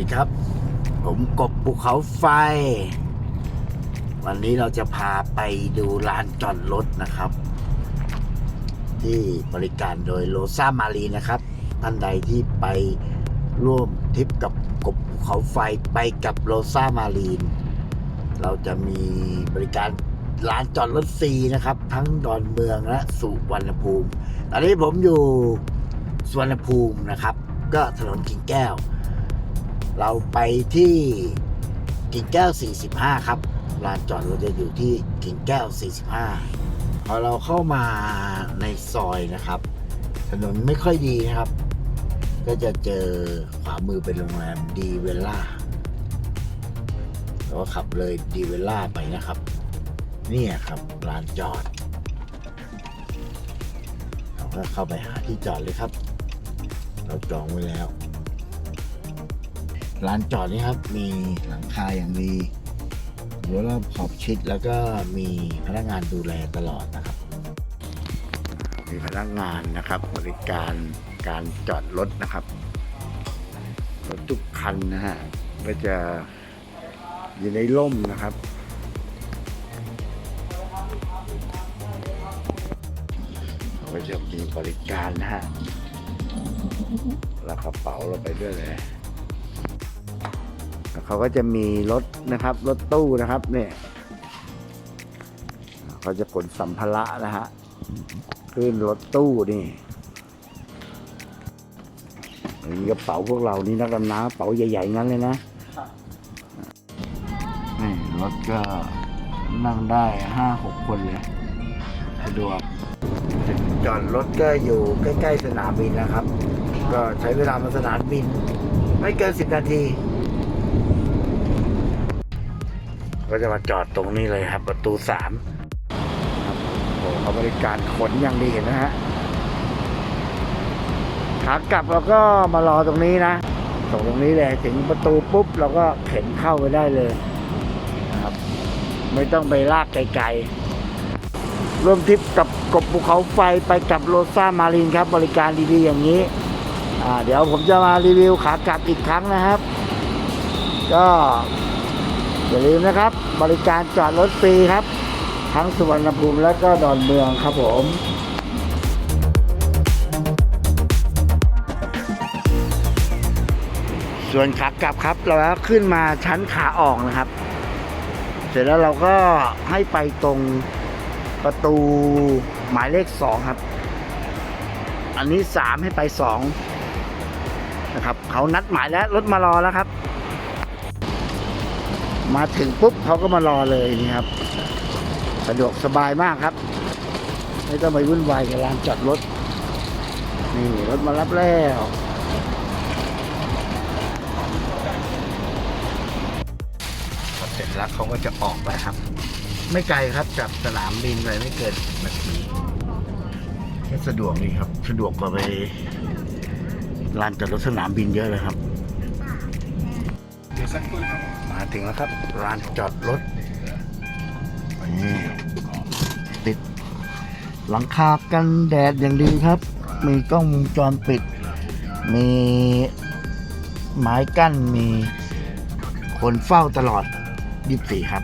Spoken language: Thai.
ดีครับ ผมกบภูเขาไฟ วันนี้เราจะพาไปดูลานจอดรถนะครับ ที่บริการโดยโลซ่ามารีนะครับท่านใดที่ไปร่วมทริปกับกบภูเขาไฟไปกับโลซ่ามารีน เราจะมีบริการลานจอดรถฟรีนะครับ ทั้งดอนเมืองและสุวรรณภูมิ ตอนนี้ผมอยู่สุวรรณภูมินะครับ ก็ถนนกิ่งแก้ว เราไปที่กิ่งแก้ว 45 ครับลานจอดรถจะอยู่ที่กิ่งแก้ว 45 พอเราเข้ามาในซอยนะครับ ถนนไม่ค่อยดีนะครับ ก็จะเจอขวามือเป็นโรงแรมดีเวลล่าเราก็ขับเลยดีเวลล่าไปนะครับ เนี่ยครับลานจอด เราก็เข้าไปหาที่จอดเลยครับ เราจองไว้แล้ว ร้านจอดนี่ครับ มีหลังคาอย่างดีรั้วรอบขอบชิดแล้วก็มีพนักงานดูแลตลอดนะครับ มีพนักงานนะครับ บริการการจอดรถนะครับรถทุกคันนะฮะก็จะอยู่ในร่มนะครับ ก็จะมีบริการนะฮะแล้วกระเป๋าเราไปด้วยเลย เขาก็จะมีรถนะครับ รถตู้นะครับเนี่ยเขาจะขนสัมภาระนะฮะขึ้นรถตู้นี่มีกระเป๋าพวกเรานี่นักดำน้ำกระเป๋าใหญ่ๆงั้นเลยนะนี่รถก็นั่งได้ห้าหกคนเลยสะดวกจอดรถก็อยู่ใกล้ ๆ สนามบินนะครับ ก็ใช้เวลามาสนามบิน ไม่เกินสิบนาที ก็จะมาจอดตรงนี้เลยครับ ประตูสามครับโอ้เขาบริการขนอย่างดีเห็นนะฮะขากลับเราก็มารอตรงนี้นะส่งตรงนี้เลยถึงประตูปุ๊บเราก็เข็นเข้าไปได้เลยนะครับ ไม่ต้องไปลากไกลๆร่วมทริปกับกบภูเขาไฟไปกับโรซ่ามารินครับ บริการดีๆอย่างนี้อ่าเดี๋ยวผมจะมารีวิวขากลับอีกครั้งนะครับ ก็ อย่าลืมนะครับ บริการจอดรถฟรีครับ ทั้งสุวรรณภูมิและก็ดอนเมืองครับผมส่วนขากลับครับเราก็ขึ้นมาชั้นขาออกนะครับ เสร็จแล้วเราก็ให้ไปตรงประตูหมายเลขสองครับ อันนี้สามให้ไปสองนะครับเขานัดหมายแล้วรถมารอแล้วครับ มาถึงปุ๊บเขาก็มารอเลยนี่ครับ สะดวกสบายมากครับ ไม่ต้องไปวุ่นวายกับลานจอดรถ นี่รถมารับแล้วพอเสร็จแล้วเขาก็จะออกไปครับ ไม่ไกลครับจากสนามบินไปไม่เกินนาทีก็สะดวกดีครับ สะดวกกว่าไปลานจอดรถสนามบินเยอะเลยครับ เดี๋ยวสักครู่ครับ มาถึงแล้วครับ ร้านจอดรถนี่ติด หลังคากันแดดอย่างดีครับ มีกล้องวงจรปิด มีไม้กั้นมีคนเฝ้าตลอด 24 ครับ